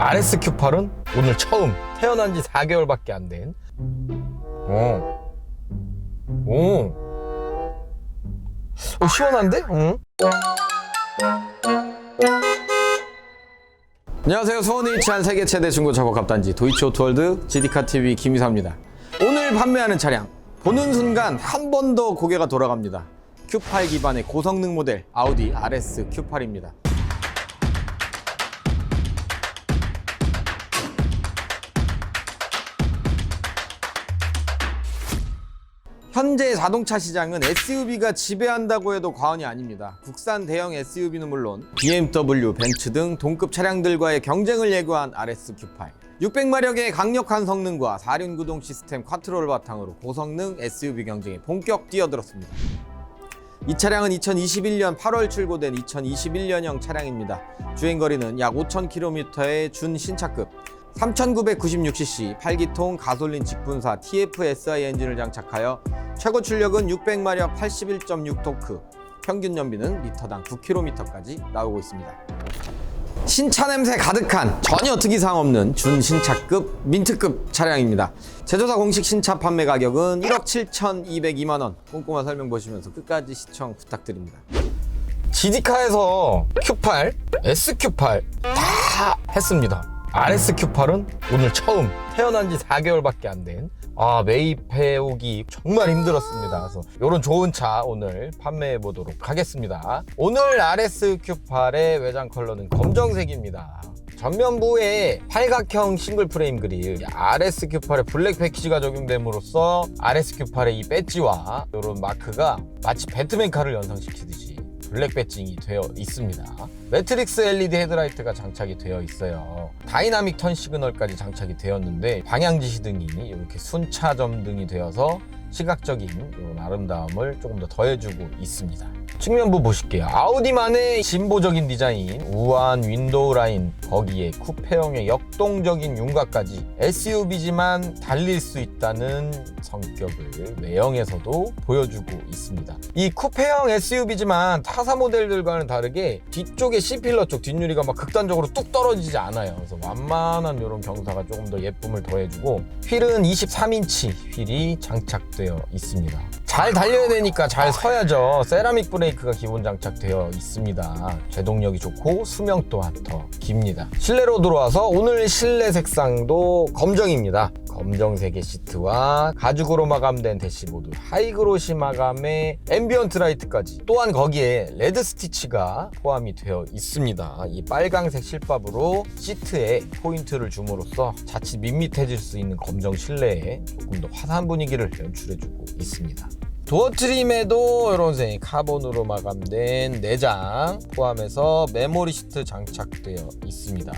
RS Q8은 오늘 처음 태어난 지 4개월밖에 안 된. 어. 오. 오, 시원한데? 응? 안녕하세요. 수원에 위치한 세계 최대 중고 작업 갑단지 도이치 오토월드 GD카 TV 김이사입니다. 오늘 판매하는 차량 보는 순간 한 번 더 고개가 돌아갑니다. Q8 기반의 고성능 모델 아우디 RS Q8입니다. 현재 자동차 시장은 SUV가 지배한다고 해도 과언이 아닙니다. 국산 대형 SUV는 물론 BMW, 벤츠 등 동급 차량들과의 경쟁을 예고한 RS Q8. 600마력의 강력한 성능과 4륜 구동 시스템 쿼트로를 바탕으로 고성능 SUV 경쟁에 본격 뛰어들었습니다. 이 차량은 2021년 8월 출고된 2021년형 차량입니다. 주행거리는 약 5,000km의 준 신차급 3,996cc 8기통 가솔린 직분사 TFSI 엔진을 장착하여 최고 출력은 600마력 81.6토크 평균 연비는 미터당 9km까지 나오고 있습니다. 신차 냄새 가득한 전혀 특이사항 없는 준신차급 민트급 차량입니다. 제조사 공식 신차 판매 가격은 1억 7,202만 원. 꼼꼼한 설명 보시면서 끝까지 시청 부탁드립니다. GD카에서 Q8, SQ8 다 했습니다. RS Q8은 오늘 처음 태어난 지 4개월밖에 안 된. 아, 매입해오기 정말 힘들었습니다. 그래서 이런 좋은 차 오늘 판매해 보도록 하겠습니다. 오늘 RS Q8의 외장 컬러는 검정색입니다. 전면부에 팔각형 싱글 프레임 그릴 RS Q8의 블랙 패키지가 적용됨으로써 RS Q8의 이 배지와 이런 마크가 마치 배트맨 칼을 연상시키듯이 블랙 배징이 되어 있습니다. 매트릭스 LED 헤드라이트가 장착이 되어 있어요. 다이나믹 턴 시그널까지 장착이 되었는데 방향 지시 등이 이렇게 순차 점등이 되어서 시각적인 아름다움을 조금 더 더해주고 있습니다. 측면부 보실게요. 아우디만의 진보적인 디자인, 우아한 윈도우 라인, 거기에 쿠페형의 역동적인 윤곽까지 SUV지만 달릴 수 있다는 성격을 외형에서도 보여주고 있습니다. 이 쿠페형 SUV지만 타사 모델들과는 다르게 뒤쪽에 C필러 쪽 뒷유리가 막 극단적으로 뚝 떨어지지 않아요. 그래서 완만한 이런 경사가 조금 더 예쁨을 더해주고 휠은 23인치 휠이 장착 되어 있습니다. 잘 달려야 되니까 잘 서야죠. 세라믹 브레이크가 기본 장착되어 있습니다. 제동력이 좋고 수명 또한 더 깁니다. 실내로 들어와서 오늘 실내 색상도 검정입니다. 검정색의 시트와 가죽으로 마감된 대시보드, 하이그로시 마감의 앰비언트 라이트까지 또한 거기에 레드 스티치가 포함이 되어 있습니다. 이 빨강색 실밥으로 시트에 포인트를 줌으로써 자칫 밋밋해질 수 있는 검정 실내에 조금 더 화사한 분위기를 연출해주고 있습니다. 도어 트림에도 이런 색 카본으로 마감된 내장 포함해서 메모리 시트 장착되어 있습니다.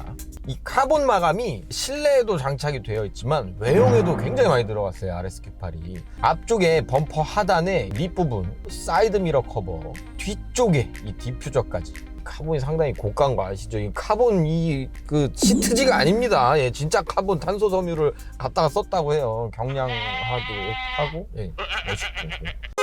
이 카본 마감이 실내에도 장착이 되어 있지만 외형에도 굉장히 많이 들어갔어요 RSQ8이 앞쪽에 범퍼 하단에 밑부분 사이드 미러 커버 뒤쪽에 이 디퓨저까지 카본이 상당히 고가인 거 아시죠? 이 카본 이 그 시트지가 아닙니다. 예, 진짜 카본 탄소 섬유를 갖다가 썼다고 해요. 경량화도 하고 예, 멋있고.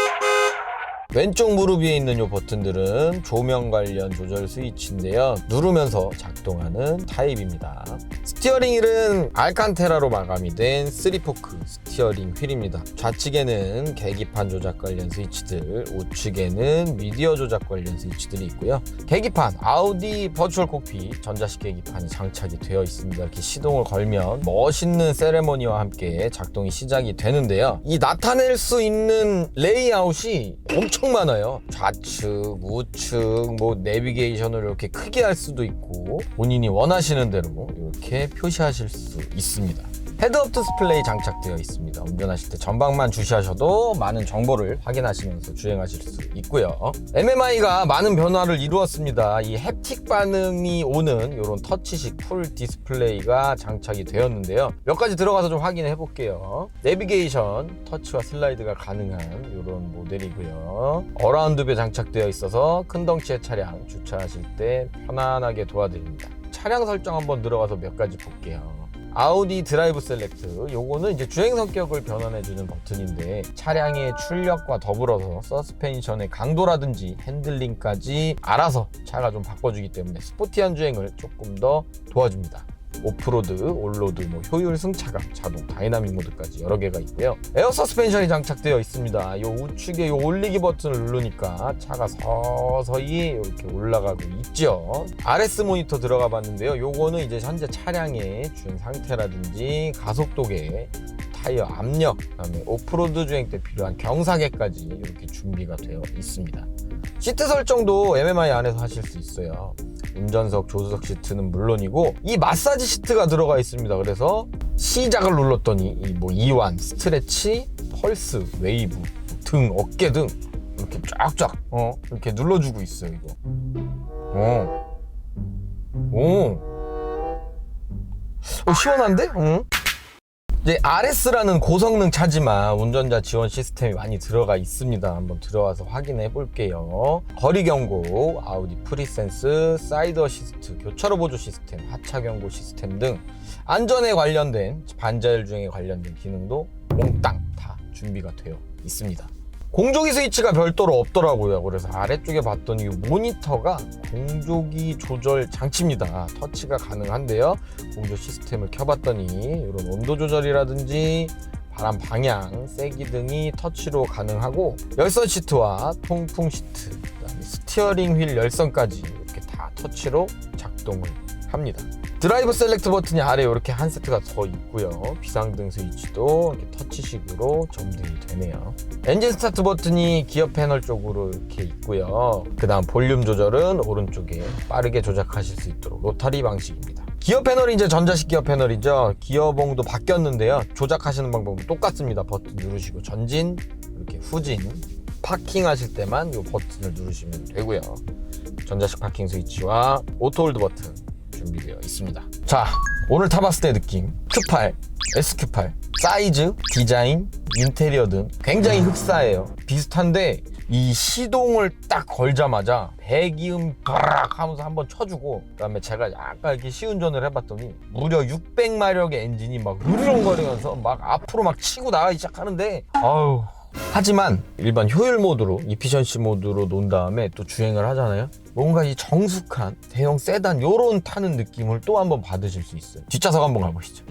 왼쪽 무릎 위에 있는 이 버튼들은 조명 관련 조절 스위치인데요. 누르면서 작동하는 타입입니다. 스티어링 휠은 알칸테라로 마감이 된 3포크 스티어링 휠입니다. 좌측에는 계기판 조작 관련 스위치들, 우측에는 미디어 조작 관련 스위치들이 있고요. 계기판, 아우디 버추얼 콕핏 전자식 계기판이 장착이 되어 있습니다. 이렇게 시동을 걸면 멋있는 세레머니와 함께 작동이 시작이 되는데요. 이 나타낼 수 있는 레이아웃이 엄청 많아요. 좌측, 우측, 뭐 내비게이션을 이렇게 크게 할 수도 있고 본인이 원하시는 대로 이렇게 표시하실 수 있습니다. 헤드업 디스플레이 장착되어 있습니다. 운전하실 때 전방만 주시하셔도 많은 정보를 확인하시면서 주행하실 수 있고요. MMI가 많은 변화를 이루었습니다. 이 햅틱 반응이 오는 이런 터치식 풀 디스플레이가 장착이 되었는데요. 몇 가지 들어가서 좀 확인해 볼게요. 내비게이션, 터치와 슬라이드가 가능한 이런 모델이고요. 어라운드배 장착되어 있어서 큰 덩치의 차량 주차하실 때 편안하게 도와드립니다. 차량 설정 한번 들어가서 몇 가지 볼게요. 아우디 드라이브 셀렉트. 요거는 이제 주행 성격을 변환해주는 버튼인데 차량의 출력과 더불어서 서스펜션의 강도라든지 핸들링까지 알아서 차가 좀 바꿔주기 때문에 스포티한 주행을 조금 더 도와줍니다 오프로드, 올로드, 뭐 효율 승차감, 자동, 다이나믹 모드까지 여러 개가 있고요. 에어 서스펜션이 장착되어 있습니다. 요 우측에 요 올리기 버튼을 누르니까 차가 서서히 이렇게 올라가고 있죠. RS 모니터 들어가 봤는데요. 요거는 이제 현재 차량의 주행 상태라든지 가속도계 타이어 압력, 그다음에 오프로드 주행 때 필요한 경사계까지 이렇게 준비가 되어 있습니다. 시트 설정도 MMI 안에서 하실 수 있어요. 운전석, 조수석 시트는 물론이고 이 마사지 시트가 들어가 있습니다. 그래서 시작을 눌렀더니 이뭐 이완, 스트레치, 펄스, 웨이브, 등, 어깨 등 이렇게 쫙쫙 어 이렇게 눌러주고 있어요. 이거. 어. 오. 어, 시원한데? 응? 이제 RS라는 고성능 차지만 운전자 지원 시스템이 많이 들어가 있습니다. 한번 들어와서 확인해 볼게요. 거리 경고, 아우디 프리센스, 사이드 어시스트, 교차로 보조 시스템, 하차 경고 시스템 등 안전에 관련된 반자율 주행에 관련된 기능도 몽땅 다 준비가 되어 있습니다. 공조기 스위치가 별도로 없더라고요. 그래서 아래쪽에 봤더니 이 모니터가 공조기 조절 장치입니다. 터치가 가능한데요. 공조 시스템을 켜봤더니 이런 온도 조절이라든지 바람 방향, 세기 등이 터치로 가능하고 열선 시트와 통풍 시트, 그다음에 스티어링 휠 열선까지 이렇게 다 터치로 작동을 합니다. 드라이브 셀렉트 버튼이 아래 이렇게 한 세트가 더 있고요. 비상등 스위치도 이렇게 터치식으로 점등이 되네요. 엔진 스타트 버튼이 기어 패널 쪽으로 이렇게 있고요. 그 다음 볼륨 조절은 오른쪽에 빠르게 조작하실 수 있도록 로타리 방식입니다. 기어 패널이 이제 전자식 기어 패널이죠. 기어봉도 바뀌었는데요. 조작하시는 방법은 똑같습니다. 버튼 누르시고 전진, 이렇게 후진, 파킹 하실 때만 이 버튼을 누르시면 되고요. 전자식 파킹 스위치와 오토홀드 버튼 준비되어 있습니다. 자, 오늘 타봤을 때 느낌 Q8, SQ8 사이즈, 디자인, 인테리어 등 굉장히 흡사해요. 비슷한데 이 시동을 딱 걸자마자 배기음 바락 하면서 한번 쳐주고 그다음에 제가 약간 이렇게 시운전을 해봤더니 무려 600마력의 엔진이 막 으르렁거리면서 막 앞으로 막 치고 나가기 시작하는데 아우 하지만 일반 효율 모드로 이피션시 모드로 놓은 다음에 또 주행을 하잖아요 뭔가 이 정숙한 대형 세단 요런 타는 느낌을 또 한번 받으실 수 있어요. 뒷좌석 한번 가보시죠.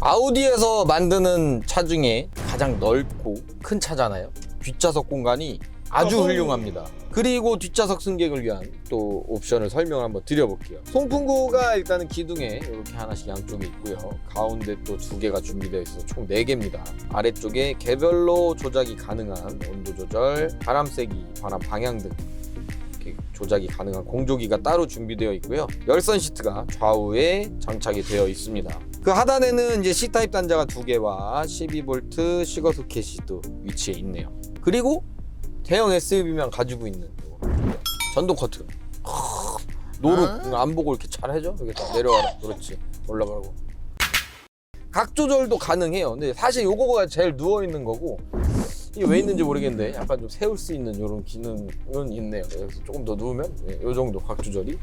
아우디에서 만드는 차 중에 가장 넓고 큰 차잖아요. 뒷좌석 공간이 아주 훌륭합니다. 그리고 뒷좌석 승객을 위한 또 옵션을 설명을 한번 드려볼게요. 송풍구가 일단은 기둥에 이렇게 하나씩 양쪽에 있고요. 가운데 또 두 개가 준비되어 있어서 총 4개입니다. 아래쪽에 개별로 조작이 가능한 온도 조절, 바람 세기, 바람 방향 등 이렇게 조작이 가능한 공조기가 따로 준비되어 있고요. 열선 시트가 좌우에 장착이 되어 있습니다. 그 하단에는 이제 C타입 단자가 두 개와 12V 시거 소켓이도 위치해 있네요. 그리고 대형 SUV만 가지고 있는 요 전동 커튼. 노루 안 보고 이렇게 잘 해줘. 여기 딱 내려와라. 그렇지. 올라가라고. 각 조절도 가능해요. 근데 사실 요거가 제일 누워 있는 거고 이게 왜 있는지 모르겠는데 약간 좀 세울 수 있는 이런 기능은 있네요. 그래서 조금 더 누우면 이 정도 각 조절이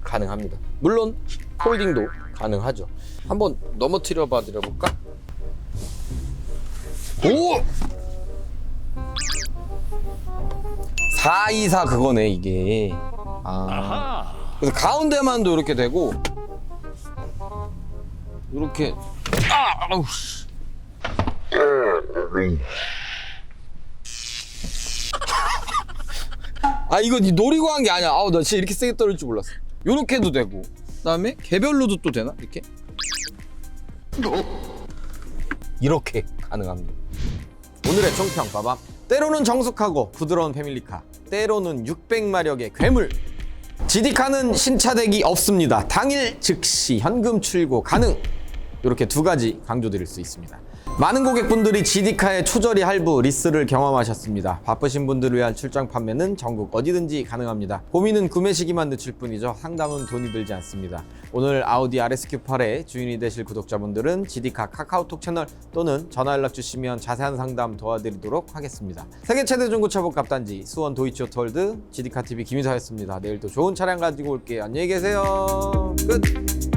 가능합니다. 물론 폴딩도 가능하죠. 한번 넘어뜨려 봐 드려 볼까? 오! 424 그거네 이게. 아. 그래서 가운데만도 이렇게 되고 이렇게 아, 아우 씨. 아 이거 니 노리고 한 게 아니야. 아우 나 진짜 이렇게 세게 떨어질 줄 몰랐어. 요렇게 해도 되고. 그다음에 개별로도 또 되나? 이렇게? 이렇게 가능합니다. 오늘의 총평 봐봐. 때로는 정숙하고 부드러운 패밀리카, 때로는 600마력의 괴물. GD카는 신차대기 없습니다. 당일 즉시 현금 출고 가능. 이렇게 두 가지 강조드릴 수 있습니다. 많은 고객분들이 GD카의 초저리 할부 리스를 경험하셨습니다. 바쁘신 분들을 위한 출장 판매는 전국 어디든지 가능합니다. 고민은 구매 시기만 늦출 뿐이죠. 상담은 돈이 들지 않습니다. 오늘 아우디 RSQ8의 주인이 되실 구독자분들은 GD카 카카오톡 채널 또는 전화 연락 주시면 자세한 상담 도와드리도록 하겠습니다. 세계 최대 중고차 복합단지 수원 도이치오토월드 GD카 TV 김희사였습니다. 내일 또 좋은 차량 가지고 올게요. 안녕히 계세요. 끝.